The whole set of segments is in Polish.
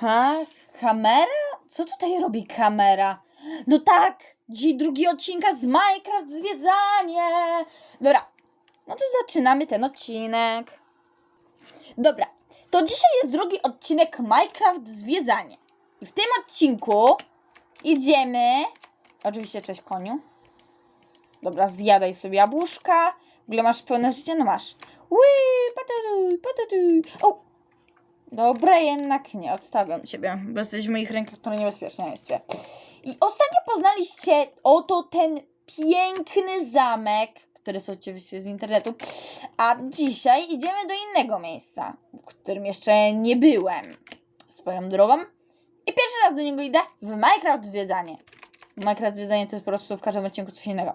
Ha? Kamera? Co tutaj robi kamera? No tak, dzisiaj drugi odcinka z Minecraft Zwiedzanie. Dobra, no to zaczynamy ten odcinek. Dobra, to dzisiaj jest drugi odcinek Minecraft Zwiedzanie. I w tym odcinku idziemy... Oczywiście, cześć koniu. Dobra, zjadaj sobie jabłuszka. W ogóle masz pełne życie? No masz. Ui, patatuj, patatuj. O! Dobra, jednak nie, odstawiam ciebie, bo jesteś w moich rękach, to niebezpieczeństwie. I ostatnio poznaliście oto ten piękny zamek, który jest oczywiście z internetu. A dzisiaj idziemy do innego miejsca, w którym jeszcze nie byłem. Swoją drogą. I pierwszy raz do niego idę w Minecraft Zwiedzanie. Minecraft Zwiedzanie to jest po prostu w każdym odcinku coś innego.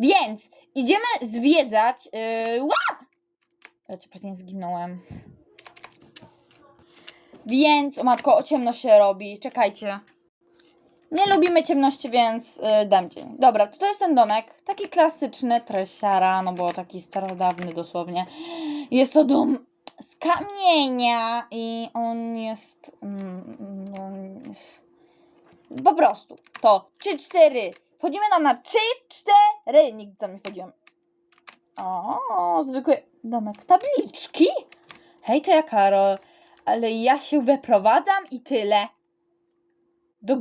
Więc idziemy zwiedzać. Yy, ła! Ja cię pewnie zginąłem. Więc, o matko, o ciemno się robi. Czekajcie. Nie lubimy ciemności, więc yy, dam dzień. Dobra, to, to jest ten domek. Taki klasyczny, tresiara, no bo taki starodawny dosłownie. Jest to dom z kamienia i on jest... Mm, mm, po prostu. To 3-4. Wchodzimy tam na 3-4. Nigdy tam nie wchodziłem. O, zwykły domek. Tabliczki? Hej, to ja Karol. Ale ja się wyprowadzam i tyle. Do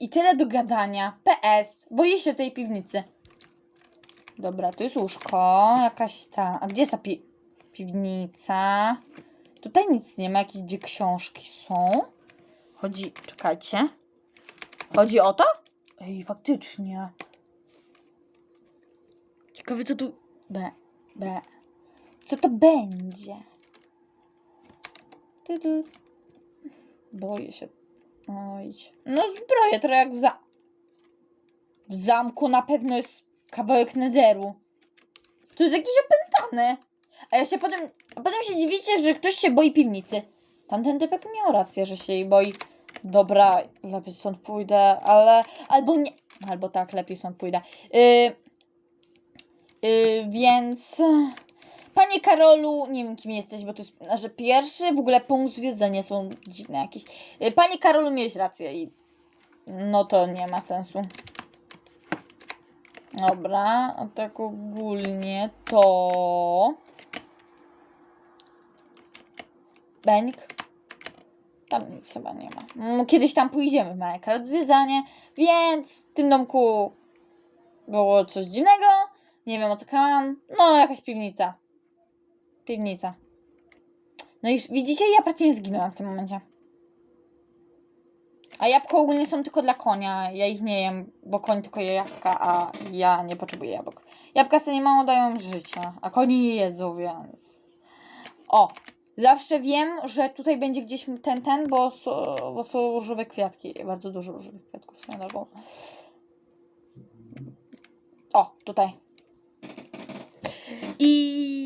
I tyle do gadania. PS. Boję się tej piwnicy. Dobra, tu jest łóżko. Jakaś ta. A gdzie jest ta pi- piwnica? Tutaj nic nie ma. Jakieś dwie książki są. Chodzi. Czekajcie. Chodzi o to? Ej, faktycznie. Ciekawe, co tu. B. B. Co to będzie? Boję się. Oj. No zbroję trochę jak w za... W zamku na pewno jest kawałek nederu. To jest jakiś opętany. A ja się potem... A potem się dziwicie, że ktoś się boi piwnicy. Tamten typek miał rację, że się jej boi. Dobra, lepiej stąd pójdę, ale... Albo nie... Albo tak, lepiej stąd pójdę. Yy... Yy, więc... Panie Karolu, nie wiem kim jesteś, bo to jest nasz pierwszy w ogóle punkt zwiedzania są dziwne jakieś. Y, Panie Karolu, miałeś rację i no to nie ma sensu. Dobra, a tak ogólnie to... Beńk. Tam nic chyba nie ma. Mm, Kiedyś tam pójdziemy w Minecraft zwiedzanie, więc w tym domku było coś dziwnego. Nie wiem o co kam. No, jakaś piwnica. Piwnica. No i widzicie, ja praktycznie zginąłem w tym momencie. A jabłka ogólnie są tylko dla konia. Ja ich nie jem, bo koń tylko je jabłka, a ja nie potrzebuję jabłek. Jabłka sobie mało dają życia, a konie je jedzą, więc... O! Zawsze wiem, że tutaj będzie gdzieś ten, ten, bo, są- bo są różowe kwiatki. Bardzo dużo różowych kwiatków swoją drogą. O, tutaj. I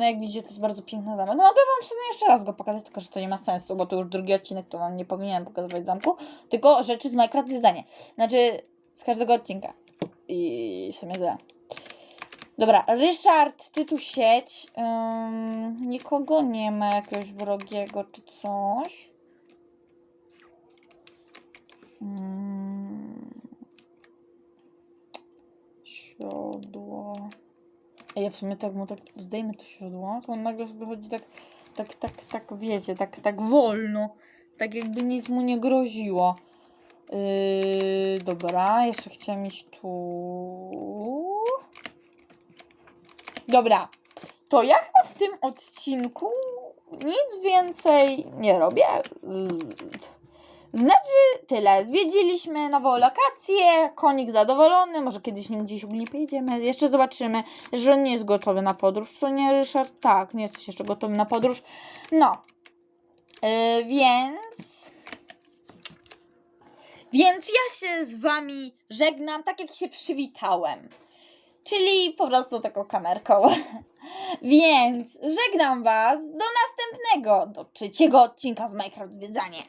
no jak widzicie, to jest bardzo piękny zamek. No mogę wam w sumie jeszcze raz go pokazać, tylko że to nie ma sensu, bo to już drugi odcinek, to wam nie powinienem pokazywać zamku, tylko rzeczy z Minecraft zdanie. Znaczy, z każdego odcinka. I w sumie tyle. Dobra, Ryszard, ty tu siedź. Ym, nikogo nie ma jakiegoś wrogiego czy coś. Ym, siodło. Ej, ja w sumie tak mu tak zdejmę to siodło, to on nagle sobie chodzi tak, tak, tak, tak, wiecie, tak, tak wolno. Tak jakby nic mu nie groziło. Yy, dobra, jeszcze chciałem iść tu. Dobra, to ja chyba w tym odcinku nic więcej nie robię. Znaczy tyle. Zwiedziliśmy nową lokację, konik zadowolony, może kiedyś nim gdzieś ogólnie pojedziemy, jeszcze zobaczymy, że on nie jest gotowy na podróż. Co nie, Ryszard? Tak, nie jesteś jeszcze gotowy na podróż. No, yy, więc... Więc ja się z wami żegnam, tak jak się przywitałem. Czyli po prostu taką kamerką. Więc żegnam was do następnego, do trzeciego odcinka z Minecraft Zwiedzanie.